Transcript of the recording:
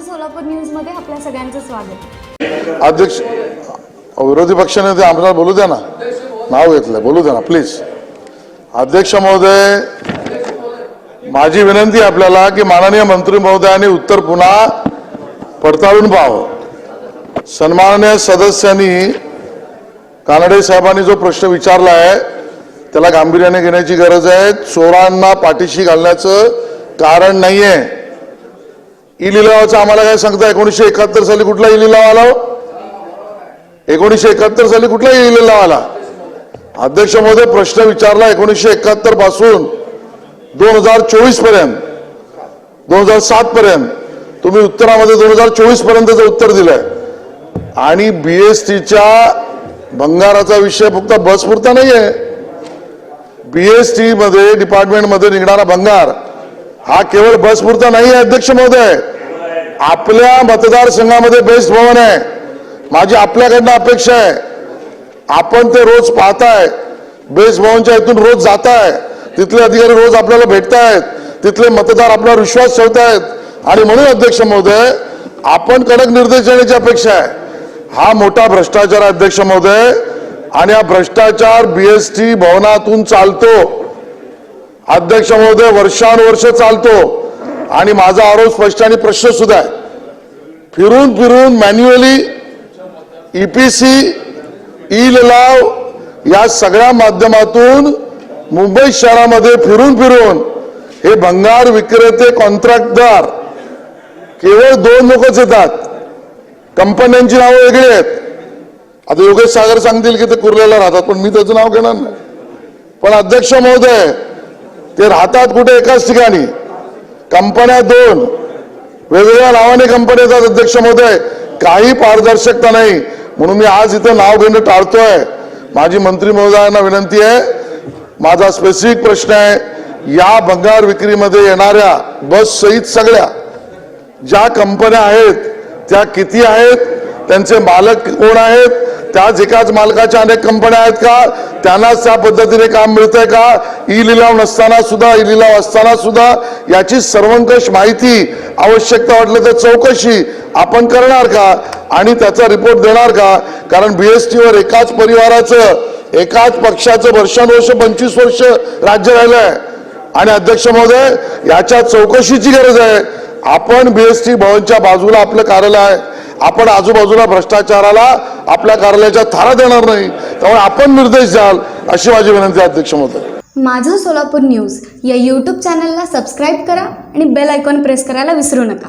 सोलापूर न्यूजमध्ये आपल्या सगळ्यांचं स्वागत. अध्यक्ष विरोधी पक्षाने ते बोलू द्या ना. नाव घेतलं बोलू द्या ना प्लीज अध्यक्ष महोदय माझी विनंती आपल्याला की माननीय मंत्री महोदयांनी उत्तर पुन्हा पडताळून पाहावं. सन्माननीय सदस्यांनी कानडे साहेबांनी जो प्रश्न विचारला आहे त्याला गांभीर्याने घेण्याची गरज आहे. चोरांना पाठीशी घालण्याचं कारण नाहीये. ई लिलावाचं आम्हाला काय सांगता एकोणीसशे एकाहत्तर साली कुठला ई लिलाव आला हो? एकोणीसशे एकाहत्तर साली कुठला ई लिलाव आला? अध्यक्ष महोदय प्रश्न विचारला एकोणीसशे एकाहत्तरपासून दोन हजार चोवीसपर्यंत. दोन हजार सात पर्यंत. तुम्ही उत्तरामध्ये दोन हजार चोवीस पर्यंतचं उत्तर दिलंय. आणि बीएसटीच्या भंगाराचा विषय फक्त बस पुरता नाहीये बीएसटी मध्ये डिपार्टमेंटमध्ये निघणारा भंगार हा केवळ बस पुरता नाही आहे अध्यक्ष महोदय. आपल्या मतदारसंघामध्ये बेस्ट भवन आहे. माझी आपल्याकडनं अपेक्षा आहे. आपण ते रोज पाहताय. बेस्ट भवनच्या इथून रोज जाताय. तिथले अधिकारी रोज आपल्याला भेटतायत. तिथले मतदार आपल्यावर विश्वास ठेवतायत. आणि म्हणून अध्यक्ष महोदय आपण कडक निर्देश देण्याची अपेक्षा आहे. हा मोठा भ्रष्टाचार अध्यक्ष महोदय. आणि हा भ्रष्टाचार बीएसटी भवनातून चालतो. अध्यक्ष महोदय वर्षानुवर्ष चालतो. आणि माझा आरोप स्पष्ट आणि प्रश्न सुद्धा आहे. फिरून फिरून मॅन्युअली ईपीसी ई लिलाव या सगळ्या माध्यमातून मुंबई शहरामध्ये फिरून फिरून हे भंगार विक्रेते कॉन्ट्रॅक्टदार केवळ दोन लोकच येतात. कंपन्यांची नावं वेगळी आहेत. आता योगेश सागर सांगतील की ते कुर्ल्याला राहतात पण मी त्याचं नाव घेणार नाही. पण अध्यक्ष महोदय ते राहतात कुठे एकाच ठिकाणी? कंपन्या दोन. वेगवेगळ्या नावाने कंपन्याचा अध्यक्ष महोदय. काही पारदर्शकता नाही. म्हणून मी आज इथं नाव घेणं टाळतोय. माझी मंत्री महोदयांना विनंती आहे. माझा स्पेसिफिक प्रश्न आहे या भंगार विक्रीमध्ये येणाऱ्या बस सहित सगळ्या ज्या कंपन्या आहेत त्या किती आहेत त्यांचे मालक कोण आहेत त्याच एकाच मालकाच्या अनेक कंपन्या आहेत का? त्यांनाच त्या पद्धतीने काम मिळतंय का? ई लिलाव नसताना सुद्धा ई लिलाव असताना सुद्धा याची सर्वंकष माहिती आवश्यकता वाटलं तर चौकशी आपण करणार का? आणि त्याचा रिपोर्ट देणार का? कारण बीएसटीवर एकाच परिवाराचं एकाच पक्षाचं वर्षानुवर्ष पंचवीस वर्ष राज्य राहिलंय. आणि अध्यक्ष महोदय याच्या चौकशीची गरज आहे. आपण बीएसटी भवनच्या बाजूला आपलं कार्यालय आहे. आपण आजूबाजूला भ्रष्टाचाराला आपल्या कार्यालयाच्या थारा देणार नाही त्यामुळे आपण निर्देश द्याल अशी माझी विनंती अध्यक्ष महोदय. माझं सोलापूर न्यूज या यूट्यूब चॅनलला सबस्क्राईब करा आणि बेल आयकॉन प्रेस करायला विसरू नका.